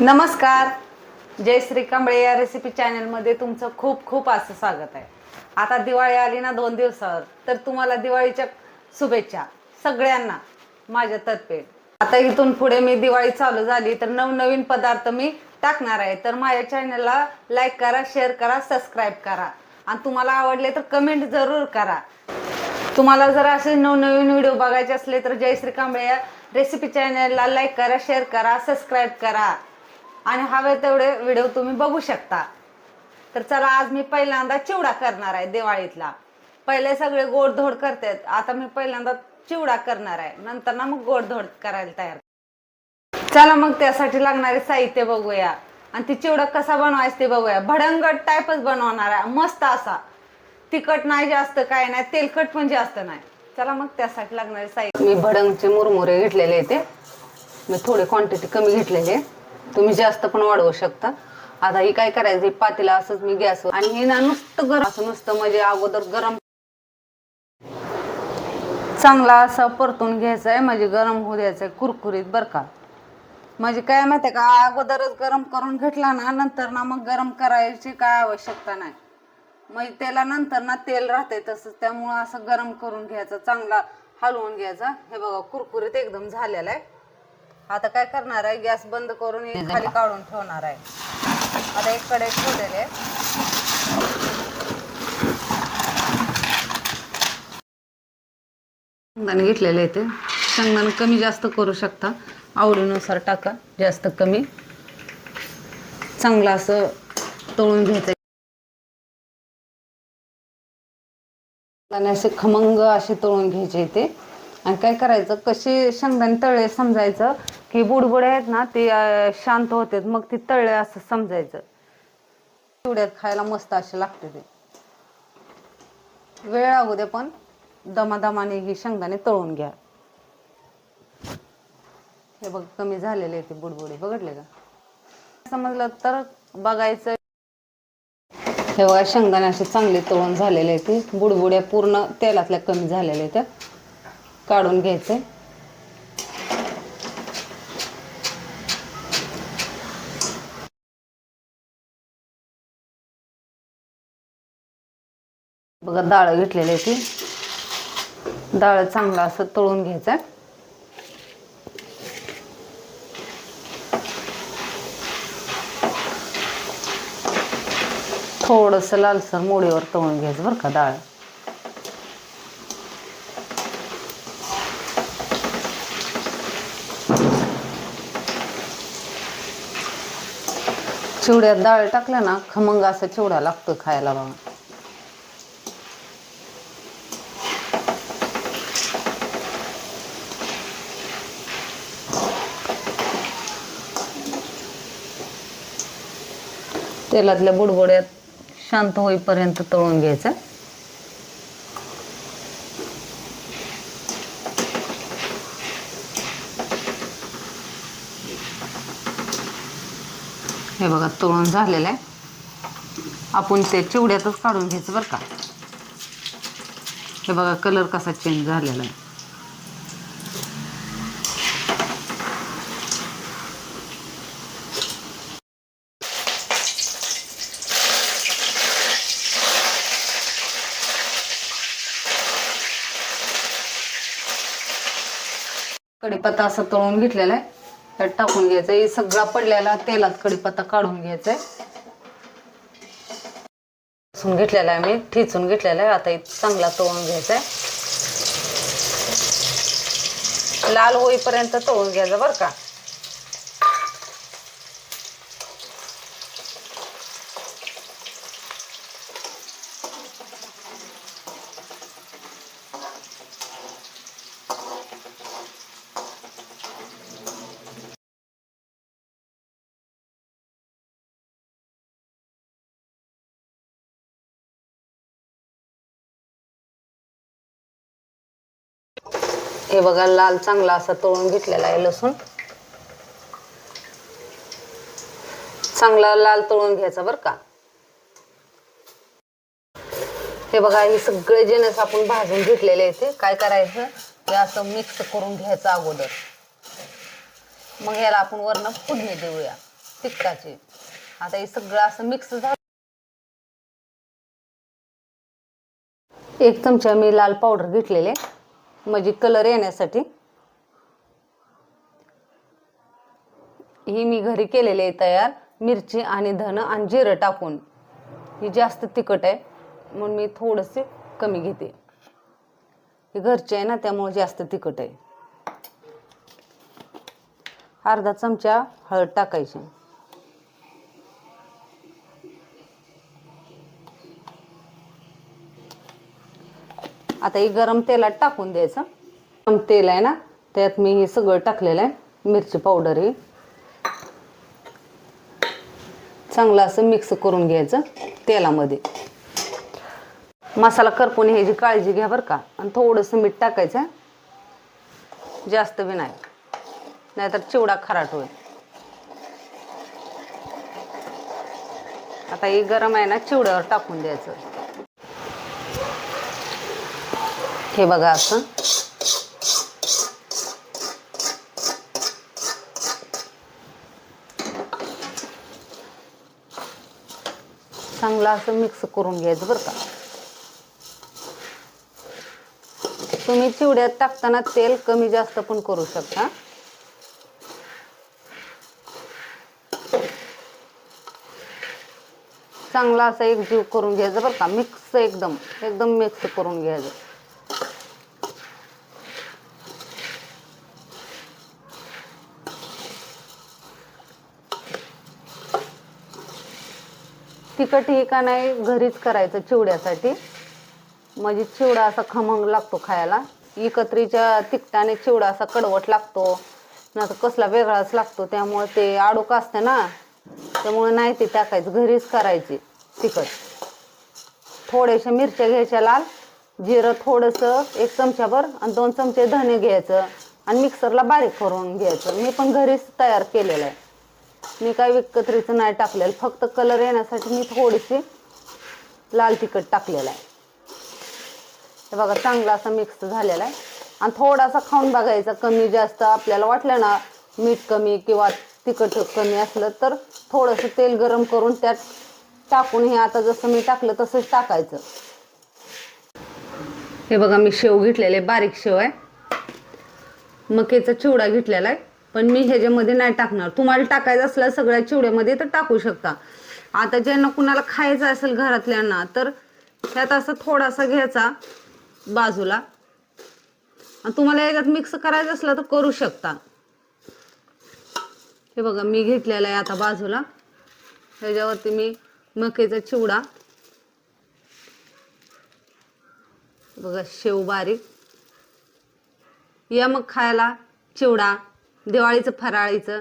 नमस्कार. जय श्री कांबळे या रेसिपी चॅनलमध्ये तुमचं खूप खूप असं स्वागत आहे. आता दिवाळी आली ना दोन दिवसावर तर तुम्हाला दिवाळीच्या शुभेच्छा सगळ्यांना माझ्या तर्फे. आता इथून पुढे मी दिवाळी चालू झाली तर नवनवीन पदार्थ मी टाकणार आहे. तर माझ्या चॅनलला लाईक करा शेअर करा सबस्क्राईब करा. आणि तुम्हाला आवडले तर कमेंट जरूर करा. तुम्हाला जर असे नवनवीन व्हिडिओ बघायचे असले तर जयश्री कांबळे या रेसिपी चॅनलला लाईक करा शेअर करा सबस्क्राईब करा. आणि हवे तेवढे व्हिडिओ तुम्ही बघू शकता. तर चला आज मी पहिल्यांदा चिवडा करणार आहे दिवाळीतला. पहिले सगळे गोडधोड करतात. आता मी पहिल्यांदा चिवडा करणार आहे. नंतर ना मग गोडधोड करायला तयार. चला मग त्यासाठी लागणारे साहित्य बघूया. आणि ती चिवडा कसा बनवायचा ते बघूया. भडंगट टाईपच बनवणार आहे. मस्त असा. तिखट नाही जास्त काय नाही. तेलकट पण जास्त नाही. चला मग त्यासाठी लागणारे साहित्य. मी भडंगचे मुरमुरे घेतलेले ते. मी थोडे क्वांटिटी कमी घेतलेले तुम्ही जास्त पण वाढवू शकता. आता ही काय करायचं? हे पातेला असंच मी गॅस आणि हे ना नुसतं गरम असं नुसतं म्हणजे अगोदर गरम चांगला असा परतून घ्यायचा आहे म्हणजे गरम होऊ द्यायचं आहे कुरकुरीत बरं का. म्हणजे काय माहितीये का? अगोदरच गरम करून घेतला ना नंतर ना मग गरम करायची काय आवश्यकता नाही. मग त्याला नंतर ना तेल राहते तसंच त्यामुळं असं गरम करून घ्यायचं चांगला हलवून घ्यायचा. हे बघा कुरकुरीत एकदम झालेला आहे आता काय करणार आहे? गॅस बंद करून हे खाली काढून ठेवणार आहे. आता एक कडे ठेवलेले शेंगदाणे घेतलेले आहे ते शेंगदाणे कमी जास्त करू शकता. आवडीनुसार टाका जास्त कमी. चांगलं असं तळून घ्यायचं. आणि असे खमंग असे तळून घ्यायचे ते. आणि काय करायचं कशी शेंगदाणे तळले समजायचं की बुडबुडे आहेत ना ते शांत होतात मग ते तळले असं समजायचं. चिवड्यात खायला मस्त असे लागते ते. वेळ लागू दे पण दमादमाने ही शेंगदाणे तळून घ्या. हे बघ कमी झालेले आहे ते बुडबुडे बघितले का? समजलं तर बघायचं. हे बघा शेंगदाणे असे चांगले तळून झालेले आहेत बुडबुड्या पूर्ण तेलातल्या कमी झालेल्या आहेत त्या. काढून घ्यायचे. बघा डाळ घेतलेली आहे ती. डाळ चांगलं असं तळून घ्यायचं. थोडंसं लालसर मोडीवर तळून घ्यायचं बरं का डाळ. चिवड्यात डाळ टाकलं ना खमंग असा चिवडा लागतो खायला बघा तेलातल्या बुडबुड्यात शांत होईपर्यंत तळून घ्यायचं. हे बघा तळून झालेलं आहे. आपण ते चिवड्यातच काढून घ्यायचं बरं का. हे बघा कलर कसा चेंज झालेला आहे. कडीपत्ता असं तळून घेतलेला आहे. त्यात टाकून घ्यायचं हे सगळा पडलेला तेलात कढीपत्ता काढून घ्यायचा आहे ठेचून घेतलेला आहे मी. ठेचून घेतलेला आहे. आता चांगला तळून घ्यायचा आहे लाल होईपर्यंत तळून घ्यायचं बरं का. हे बघा लाल चांगला असा तळून घेतलेला आहे लसूण. चांगला लाल तळून घ्यायचा बरं का. हे बघा हे सगळे जिनस आपण भाजून घेतलेले आहेत ते. काय करायचं? हे असं मिक्स करून घ्यायचं अगोदर. मग याला आपण वरनं फोडणी देऊया तिखटाची. आता हे सगळं असं मिक्स झालं. एक चमचा मी लाल पावडर घेतलेले म्हणजे कलर येण्यासाठी. ही मी घरी केलेली आहे तयार. मिरची आणि धन आणि जिरं टाकून. ही जास्त तिखट आहे म्हणून मी थोडंसे कमी घेते. ही घरची आहे ना त्यामुळे जास्त तिखट आहे. अर्धा चमचा हळद टाकायची. आता ही गरम तेलात टाकून द्यायचं. गरम तेल आहे ना त्यात मी हे सगळं टाकलेलं आहे. मिरची पावडर ही. चांगलं असं मिक्स करून घ्यायचं तेलामध्ये. मसाला करपून ह्याची काळजी घ्या बरं का. आणि थोडंसं मीठ टाकायचं. जास्त बी नाही. नाहीतर चिवडा खराट होईल. आता ही गरम आहे ना चिवड्यावर टाकून द्यायचं. हे बघा असं. चांगलं असं मिक्स करून घ्यायचं बरं का. तुम्ही चिवड्यात टाकताना तेल कमी जास्त पण करू शकता. चांगला असा एक जीव करून घ्यायचा बरं का मिक्स एकदम एकदम मिक्स करून घ्यायचं. तिखट हे का नाही घरीच करायचं चिवड्यासाठी. म्हणजे चिवडा असा खमंग लागतो खायला. एकत्रीच्या तिखटाने चिवडा असा कडवट लागतो. नाही तर कसला वेगळाच लागतो. त्यामुळे ते आडूक असते ना. त्यामुळे नाही ते टाकायचं. घरीच करायची तिखट. थोड्याशा मिरच्या घ्यायच्या लाल जिरं थोडंसं एक चमच्याभर आणि दोन चमचे धने घ्यायचं. आणि मिक्सरला बारीक करून घ्यायचं. मी पण घरीच तयार केलेलं आहे. मी काय विकत्रीचं नाही टाकलेलं. फक्त कलर येण्यासाठी मी थोडीशी लाल तिखट टाकलेलं आहे. हे बघा चांगला असा मिक्स झालेला आहे. आणि थोडासा खाऊन बघायचा कमी जास्त. आपल्याला वाटलं ना मीठ कमी किंवा तिखट कमी असलं तर थोडंसं तेल गरम करून त्यात टाकून हे आता जसं मी टाकलं तसंच टाकायचं. हे बघा मी शेव घेतलेले बारीक शेव आहे. मकेचा चिवडा घेतलेला आहे. पण मी ह्याच्यामध्ये नाही टाकणार. तुम्हाला टाकायचं असलं सगळ्या चिवड्यामध्ये तर टाकू शकता. आता ज्यांना कुणाला खायचं असेल घरातल्यांना तर ह्यात असं थोडासा घ्यायचा बाजूला. आणि तुम्हाला याच्यात मिक्स करायचं असलं तर करू शकता. हे बघा मी घेतलेला आहे आता बाजूला. ह्याच्यावरती मी मकेचा चिवडा. बघा शेव बारीक. या मग खायला चिवडा. दिवाळीचं फराळीचं.